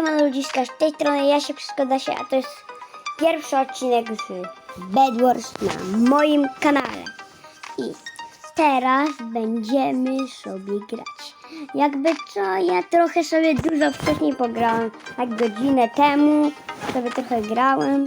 Siemano ludziska, z tej strony ja się Przygoda się, a to jest pierwszy odcinek z Bedwars na moim kanale. I teraz będziemy sobie grać. Jakby co, ja trochę sobie dużo wcześniej pograłem, jak godzinę temu sobie trochę grałem.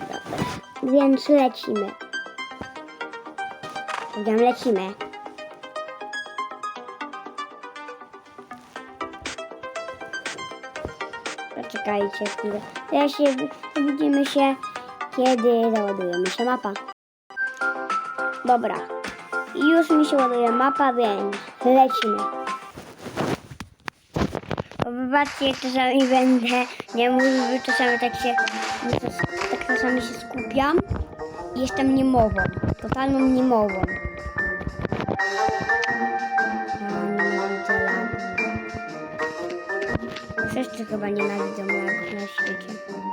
Dobra, więc lecimy. Powiedziałem, lecimy. Poczekajcie chwilę. Ja się, widzimy się, kiedy załadujemy się mapa. Dobra. Już mi się ładuje mapa, więc lecimy. Wybaczcie, czasami będę, nie mówię, czasami tak się, tak czasami się skupiam jestem niemową, totalną niemową. Wszyscy chyba nienawidzą lagów na świecie.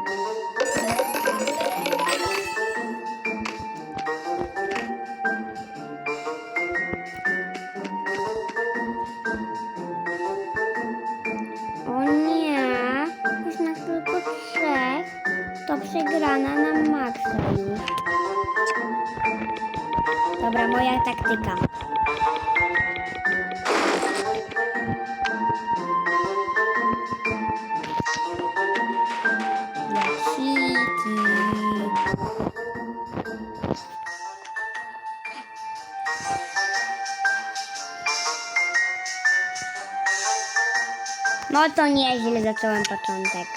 No to nieźle zacząłem początek.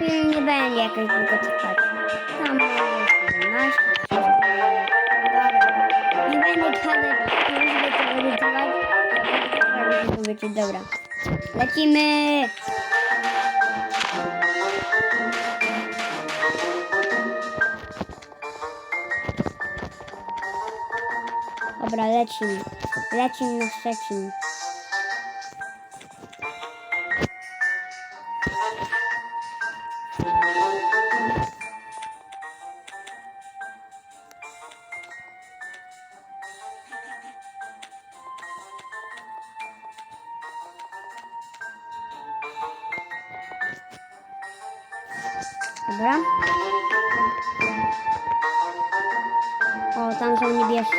Nie będzie jakoś długo trwać. Tam może 17, 16. Dobra. Nie będę gadać, nie będę tego dobra. Lecimy! Dobra, lecimy. Lecimy na Szczecin. Tam są niebiescy.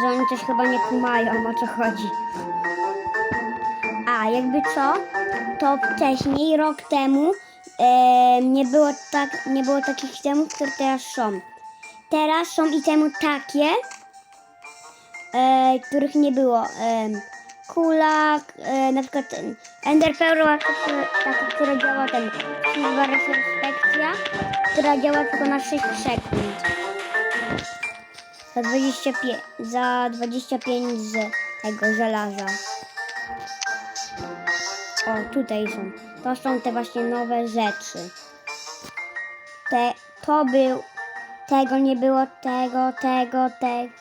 Że oni coś chyba nie kumają, o co chodzi. A, jakby co, to wcześniej, rok temu, e, nie, było tak, nie było takich temów, które teraz są. Teraz są i temu takie, e, których nie było. E, kula, e, na przykład ten Ender Pearl, taka, która działa ten respekcja, która działa tylko na 6 sekund. Za 25, za 25 z tego żelaza. O, tutaj są. To są te właśnie nowe rzeczy. Te, to był, tego nie było, tego, tego, tego.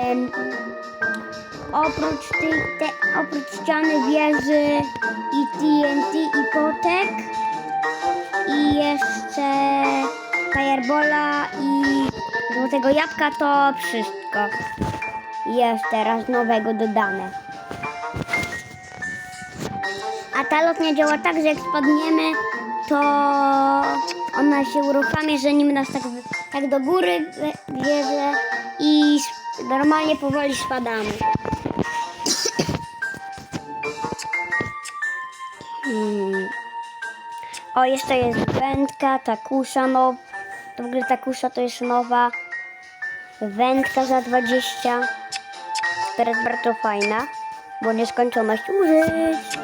Em, oprócz tych, te, oprócz ściany wieży i TNT i potek i jeszcze Firebola i złotego jabłka to wszystko jest teraz nowego dodane. A ta lotnia działa tak, że jak spadniemy, to ona się uruchamia, że nim nas tak, tak do góry bierze i normalnie powoli spadamy. Hmm. O, jeszcze jest wędka, takusza, no to w ogóle takusza to jest nowa wędka za 20, która jest bardzo fajna, bo nieskończoność użyć.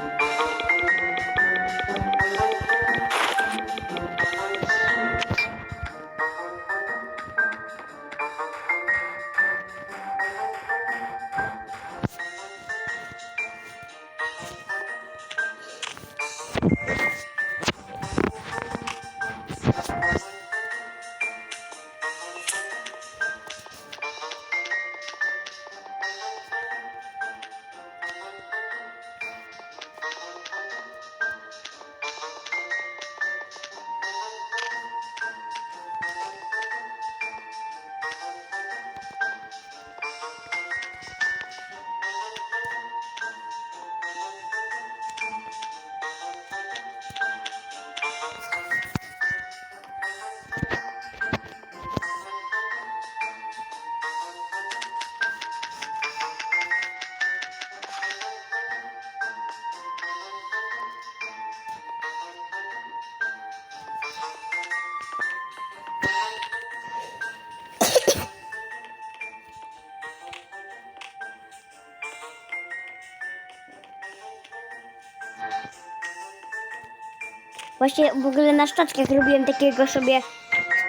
Właśnie w ogóle na szczotkach robiłem takiego sobie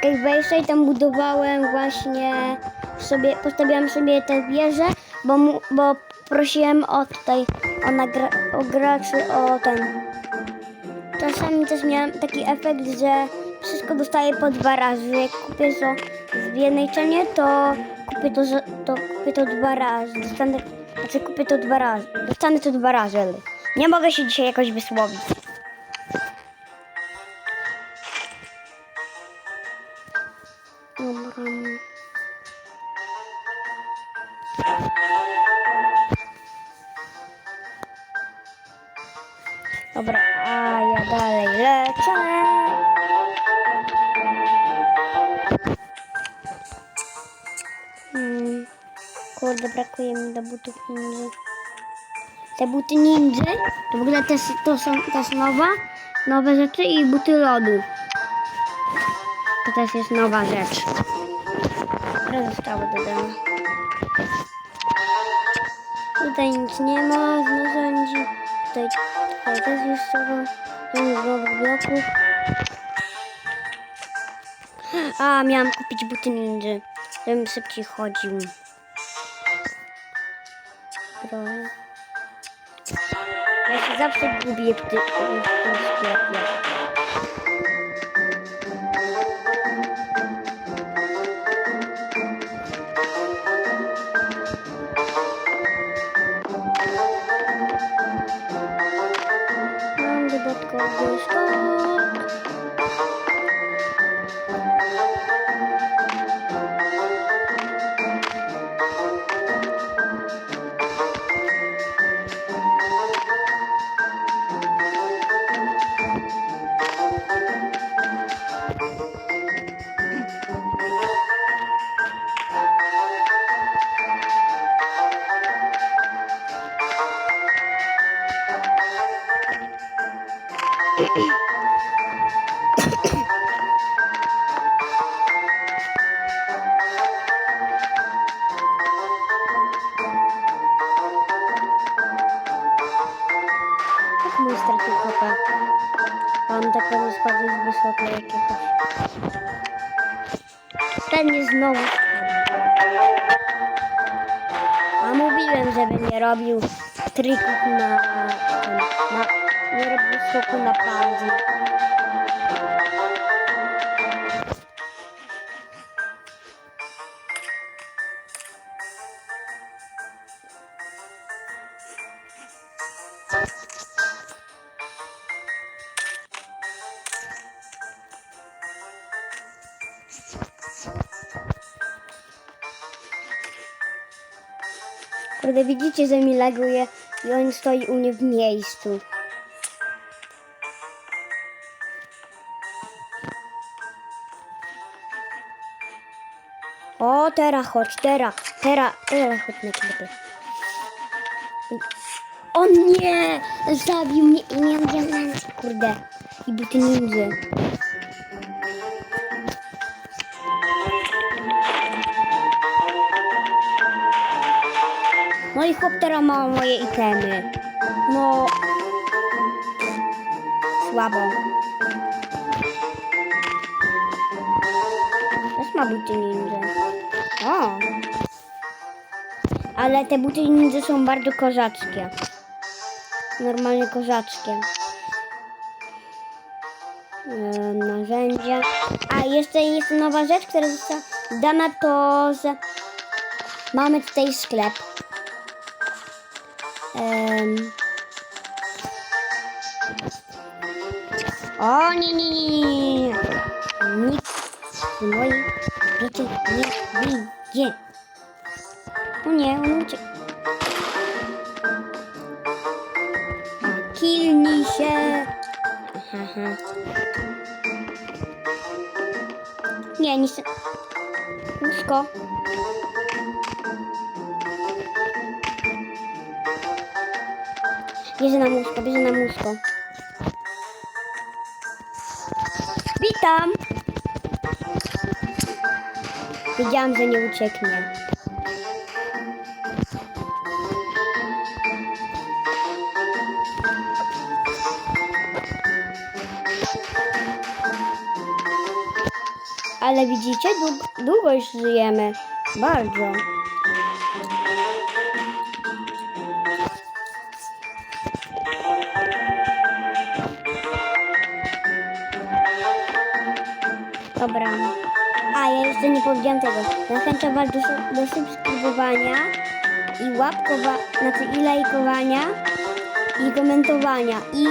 Skybase'a i tam budowałem właśnie sobie, postawiłam sobie tę wieżę, bo, mu, bo prosiłem o tutaj, o, nagra, o graczy, o ten. Czasami też miałem taki efekt, że wszystko dostaję po dwa razy. Jak kupię to w jednej cenie, to kupię to, to, kupię to dwa razy. Dostanę, znaczy kupię to dwa razy. Dostanę to dwa razy. Nie mogę się dzisiaj jakoś wysłowić. Dobra. Dobra, a ja dalej lecę. Hmm. Kurde, brakuje mi do butów ninja. Te buty ninja, to w ogóle też, to są też nowa, nowe rzeczy i buty lodu. To też jest nowa rzecz. Które zostały dodane. Tutaj nic nie ma z narzędzi. Tutaj, tutaj też słowo z nowych bloków. A, miałam kupić buty ninja, żebym szybciej chodził. Dobra. Ja się zawsze gubię w, ty, w tym sklepie. Mam dodatkowy wysoko jakiegoś. Jest znowu. A mówiłem, żeby nie robił trików na... na nie robił skoku na pauzy. Kurde, widzicie, że mi laguje i on stoi u mnie w miejscu. O, teraz chodź, teraz, teraz, teraz chodź na klipy. O nie! Zabił mnie i miał diamenty, kurde. I buty ninja. Teraz ma moje itemy. No... Słabo. Też ma buty ninja. O! Ale te buty ninja są bardzo kozackie. Normalnie kozackie. E, narzędzia. A jeszcze jest nowa rzecz, która została dana, to że mamy tutaj sklep. Em. O nie, nie, nie, nie, nie. Nikt z moich rzeczy nie wyjdzie. O nie, on uciekł. Kilnij się. Aha. Nie, nie chcę. Bierze na muszko, bierze na muszko. Witam! Wiedziałam, że nie ucieknie. Ale widzicie, długo już żyjemy. Bardzo. Dobra. A, ja jeszcze nie powiedziałam tego. Zachęcam Was do, do subskrybowania i łapkowa, znaczy i lajkowania i komentowania i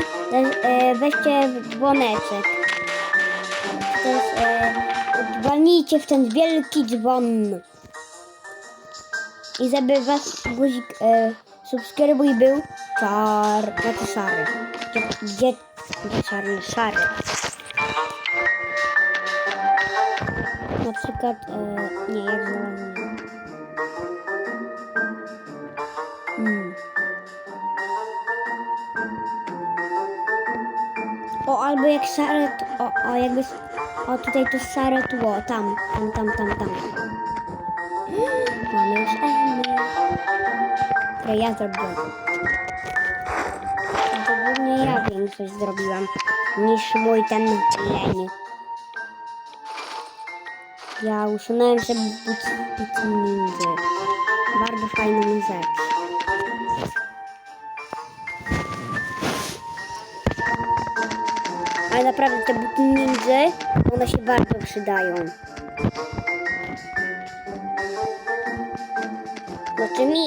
e, weźcie dzwoneczek. Też e, dzwonijcie w ten wielki dzwon. I żeby Was guzik e, subskrybuj był czar, znaczy szary. Gdzie, gdzie, gdzie czarny? Szary. Przykład, e, nie, jak znalazłem. Mm. O, albo jak szare, o, o, jakby, o, tutaj to szare tło, tam, tam, tam, tam, tam. Mamy już Emy. Które ja zrobiłam. To głównie ja większość zrobiłam, niż mój ten leń. Ja usunąłem sobie but, but ninja. Bardzo fajną rzecz. Ale naprawdę te buty ninja, one się bardzo przydają. Znaczy mi,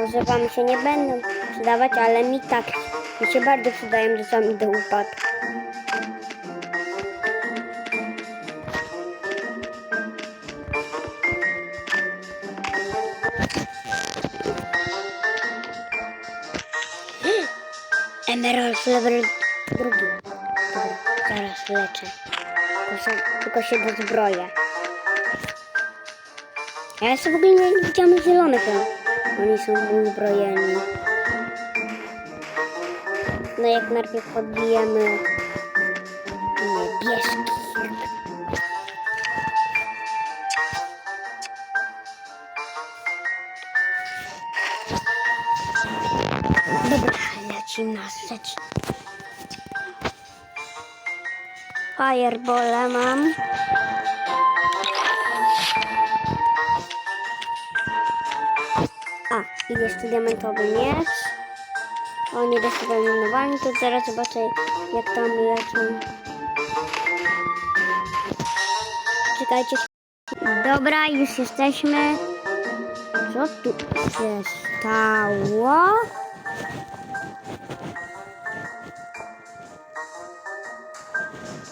może wam się nie będą przydawać, ale mi tak. Mi się bardzo przydają czasami do upadku. Emerald level drugi. Dobra, zaraz leczę. Tylko, się- tylko się dozbroję. Ja jeszcze w ogóle nie widziałam zielonych. a Oni są uzbrojeni. No jak najpierw podbijemy niebieskich. Dobra, lecimy na rzecz. Firebola mam. A, i jeszcze diamentowy miecz. Oni dostawieni to zaraz zobaczę jak tam leczą. Czekajcie. Dobra, już jesteśmy. Co tu się stało?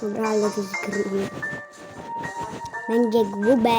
Dobra, ale to zgryzie. Będzie grube.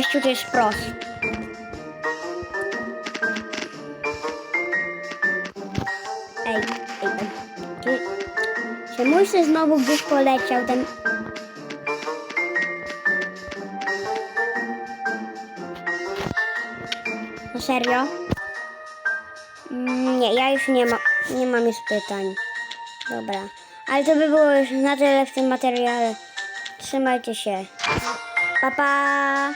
Gościu to jest pros. Ej, ej, ej. Mój się znowu gdzieś poleciał ten... No serio? Mm, Nie, ja już nie, ma, nie mam już pytań. Dobra. Ale to by było już na tyle w tym materiale. Trzymajcie się. Pa, pa!